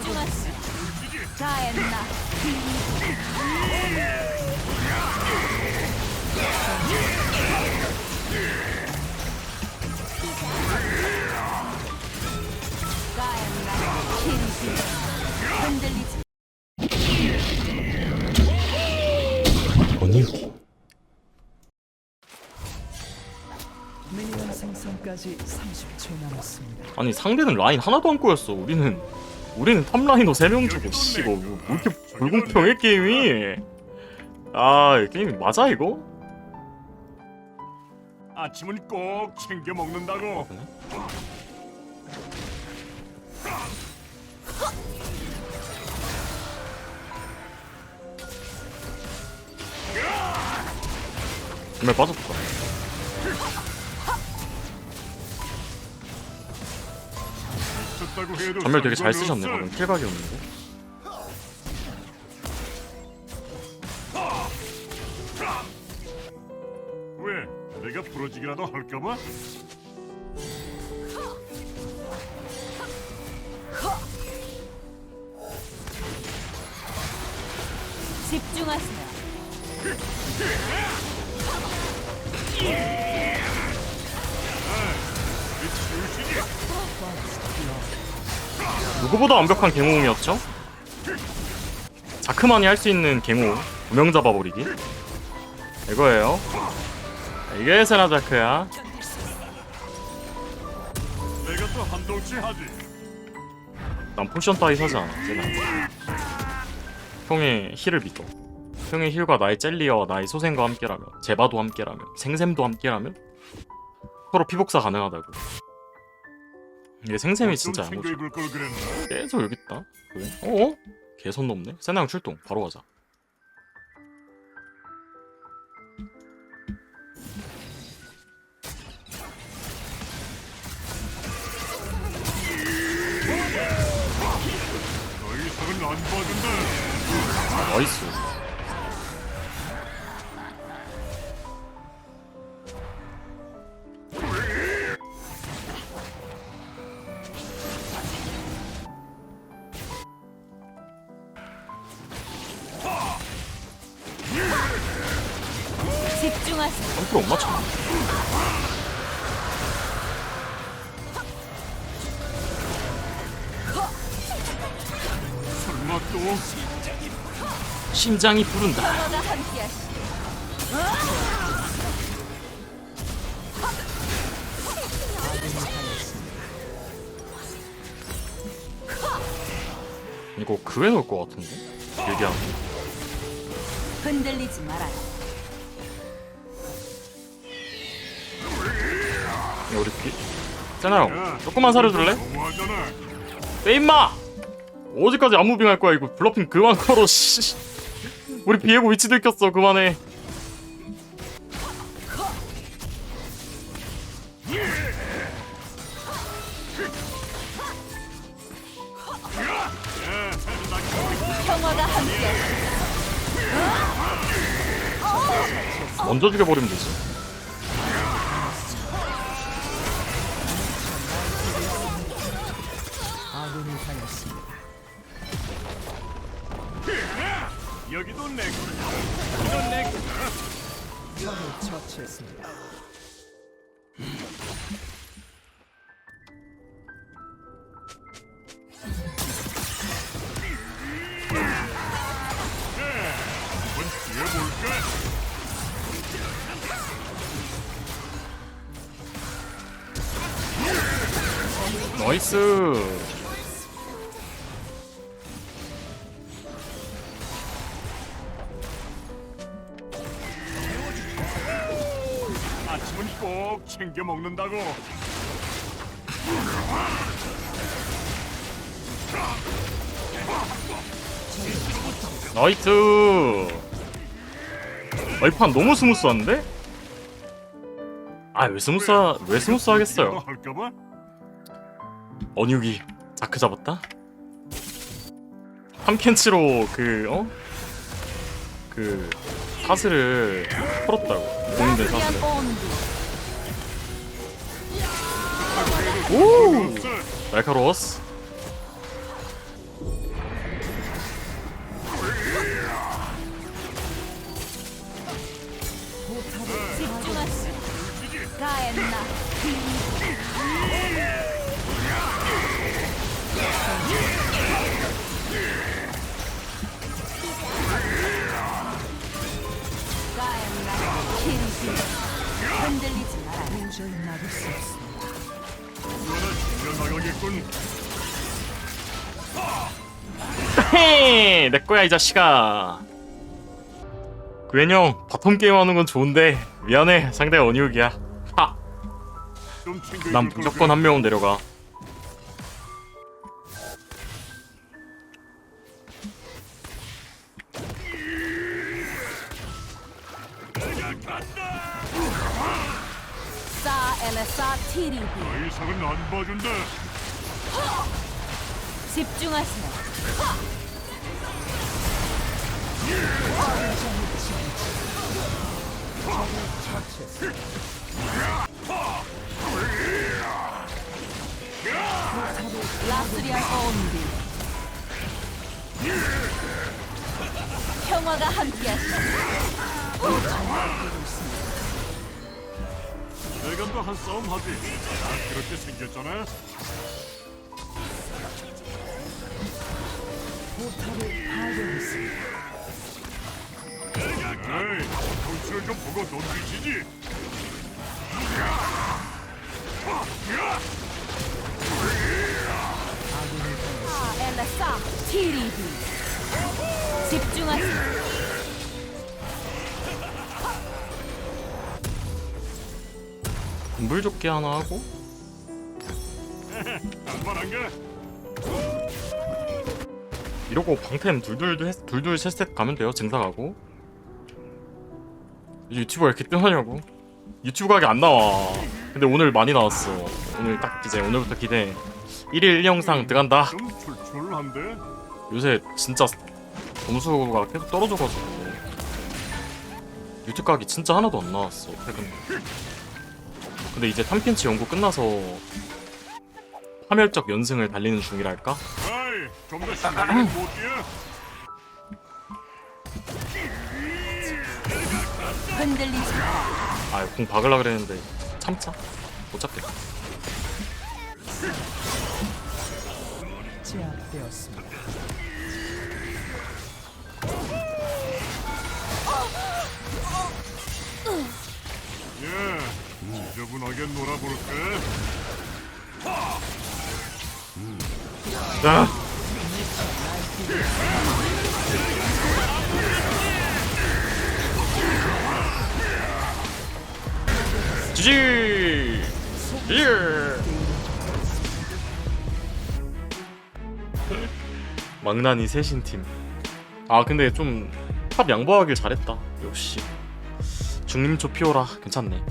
집중하시오. 자, 엔나. 가엔나. 킨신. 흔들리지 언니 미니언 생성까지 30초 남았습니다. 아니 상대는 라인 하나도 안 꼬였어 우리는 우리는 탑라이너 3명 주고 씨 이거 뭐 이렇게 불공평해 게임이? 아이 게임이 맞아 이거? 아침은 꼭 챙겨 먹는다고. 정말 빠졌다 전멸 되게 잘 쓰셨네. 방금 킬각이 없는데 왜? 내가 부러지기라도 할까봐? 집중하시오. 누구보다 완벽한 갱호음이었죠? 자크만이 할 수 있는 갱호 두명 잡아버리기. 이거예요. 이게 세나자크야. 내가 또 한동치 하지. 난 포션 따위 사지 않아 세나. 형의 힐을 믿어. 형의 힐과 나의 젤리와 나의 소생과 함께라면 제바도 함께라면 생샘도 함께라면 서로 피복사 가능하다고 이게 생샘이 진짜 좀 야무져 챙겨 입을 걸 그랬나? 계속 여기 있다 왜? 어? 개선 넘네 세나형 출동 바로 가자 더 이상은 안 봐준다. 나이스 집중하시오. 점프를 못 맞췄네 설마 또 심장이 부른다. 이거 그에 넣을 것 같은데 얘기하면 흔들리지 말아요. 우리 비... 세나 형 조금만 사려줄래? 빼 임마! 어디까지 안무빙 할 거야 이거 블러핑 그만 걸어 씨 우리 비에고 위치 들켰어 그만해. 먼저 죽여버리면 되지 당했습니다. 여기도 내 거야. 이건 내 거야. 적을 처치했습니다. 한번 뛰어볼까? 나이스 챙겨 먹는다고. 나이스 아, 이판 너무 스무스한데? 아 왜 스무스 왜 스무스 하겠어요 할까봐? 언육이 자크 잡았다? 탐켄치로 그 어? 그 사슬을 풀었다고 공인된 사슬을 오. 날카로웠어 헤, 내 거야 이 자식아. 그웬형 바텀 게임 하는 건 좋은데 미안해 상대가 챙겨줄 난걸 무조건 한 명은 티리비. 더 이상은 안 봐준다. 집중하세요. 라스리안 온비. 평화가 함께하시오. 내가 또한 싸움 하지. 나 그렇게 생겼잖아. 포탑을 파괴했습니다. 에이, 정치를 좀 보고 넌비지지. 싸 엘레사 티리비. 집중하세요. 물조끼 하나 하고 한번한가 이러고 방템 둘둘 셋- 둘둘 셋셋 가면 돼요 증사 가고 유튜브가 이렇게 뜨하냐고 유튜브 가게 안 나와 근데 오늘 많이 나왔어 오늘 딱 이제 오늘부터 기대 1일 1영상 들어간다. 요새 진짜 점수가 계속 떨어져가지고 유튜브 각이 진짜 하나도 안 나왔어 최근 근데 이제 탐켄치 연구 끝나서 파멸적 연승을 달리는 중이랄까? 에이, 좀더. 흔들리지 마라. 아, 공 박으려 그랬는데 참자. 못 잡겠다. 제압되었습니다. 예, 지저분하게 놀아볼까? 야! 지지! 지지! 망나니 세신 팀. 아 근데 좀 탑 양보하길 잘했다. 역시 중림초 피오라 괜찮네.